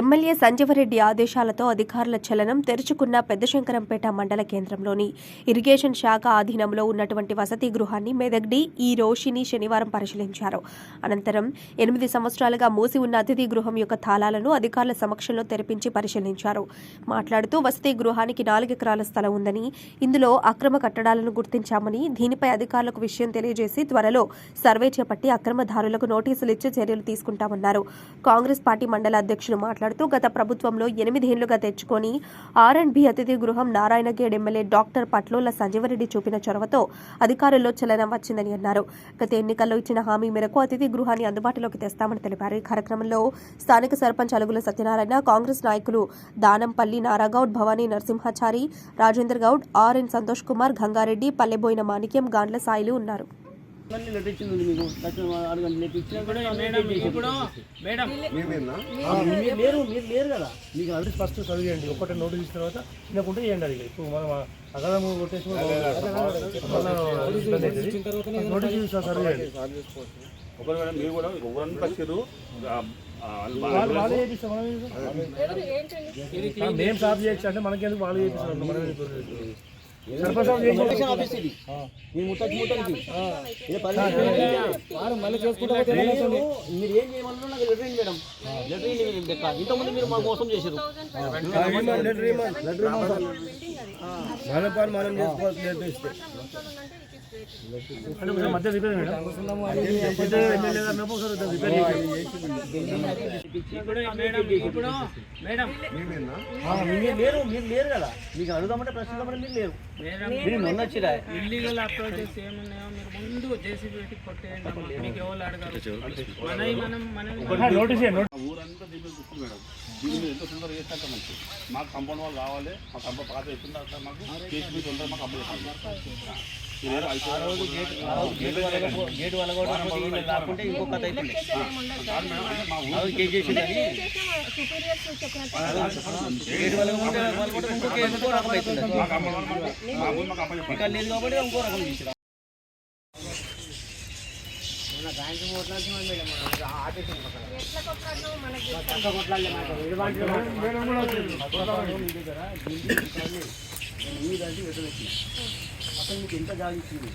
MLA Sanjeeva Reddy ఆదేశాలతో అధికారుల చలనం తెరుచుకున్న పెద్దశంకరంపేట మండల కేంద్రంలోని ఇరిగేషన్ శాఖ ఆధీనంలో ఉన్నటువంటి వసతి గృహాన్ని మెదక్డి ఈ రోషిని శనివారం పరిశీలించారు. అనంతరం ఎనిమిది సంవత్సరాలుగా మూసి ఉన్న అతిథి గృహం యొక్క తాళాలను అధికారుల సమక్షంలో తెరిపించి పరిశీలించారు. మాట్లాడుతూ వసతి గృహానికి నాలుగు ఎకరాల స్థలం ఉందని ఇందులో అక్రమ కట్టడాలను గుర్తించామని దీనిపై అధికారులకు విషయం తెలియజేసి త్వరలో సర్వే చేపట్టి అక్రమదారులకు నోటీసులు ఇచ్చి చర్యలు తీసుకుంటామన్నారు. కాంగ్రెస్ పార్టీ మండల అధ్యక్షులు మాట్లాడుతూ గత ప్రభుత్వంలో ఎనిమిదేళ్ళుగా తెచ్చుకొని ఆర్ అండ్ బి అతిథి గృహం నారాయణగేడ్ ఎమ్మెల్యే డాక్టర్ పట్లోల సంజీవరెడ్డి చూపిన చొరవతో అధికారుల్లో చలనం వచ్చిందని అన్నారు. గత ఎన్నికల్లో ఇచ్చిన హామీ మేరకు అతిథి గృహాన్ని అందుబాటులోకి తెస్తామని తెలిపారు. ఈ కార్యక్రమంలో స్థానిక సర్పంచ్ అలుగుల సత్యనారాయణ కాంగ్రెస్ నాయకులు దానంపల్లి నారాగౌడ్ భవానీ నరసింహాచారి రాజేంద్ర గౌడ్ ఆర్ఎన్ సంతోష్ కుమార్ గంగారెడ్డి పల్లెబోయిన మాణిక్యం గాండ్ల సాయిలు ఉన్నారు. మళ్ళీ లెటర్ ఇచ్చింది మీకు. అడగండి. ఇచ్చినా కూడా మేడం ఇప్పుడు మేడం. ఆ, మీరు లేరు మీరు లేరు కదా. మీకు ఆల్రెడీ ఫస్ట్ చదివి చేయండి. ఒకటి నోటీస్ ఇచ్చిన తర్వాత చిన్నకుంటే చేయండి అది. ఇప్పుడు మనం అగదము కొట్టేసి నోటీస్ ఇచ్చిన చదివి చేయండి. ఒకరు మేడం మీరు కూడా ఎవరన్నా వచ్చారు మనం. మేము సాఫ్ చేయొచ్చు అంటే మనకెందుకు వాళ్ళు చేపిస్తారు. మీ మీరు ఏం చేయమన్నా నాకు లెటర్ ఇవ్వండి మేడం లెటర్ ఇవ్వండి మీరు లెక్క ఇంతకుముందు మీరు మాకు మోసం చేశారు మన మధ్య రిపేర్ ఇప్పుడు మేడం మీరు లేరు మీరు లేరు కదా మీకు అడుగుదామంటే ప్రశ్నిద్దామంటే మీరు లేరు మేడం మీరు మొన్న వచ్చిరా ఇల్లీగల్ అప్రోచెస్ ఏమున్నాయో మీరు ముందు జేసీబీ పెట్టి కొట్టేయండి మీకు ఎవరు అడగారు మనం మనం నోటీస్ ఊరంతా దీని మీద మేడం దీని మీద మంచి మాకు కంపౌండ్ వాళ్ళు కావాలి మా కంపౌండ్ పాత ఎప్పుడు మాకు కేసు మీద మాకు అబ్బాయి గేట్ కూడా ఇంకో చేసింది గేట్ రకం అవుతుంది లేదు కాబట్టి ఇంకో కలిసి వెతనొచ్చింది అతను మీకు ఎంత జాగించింది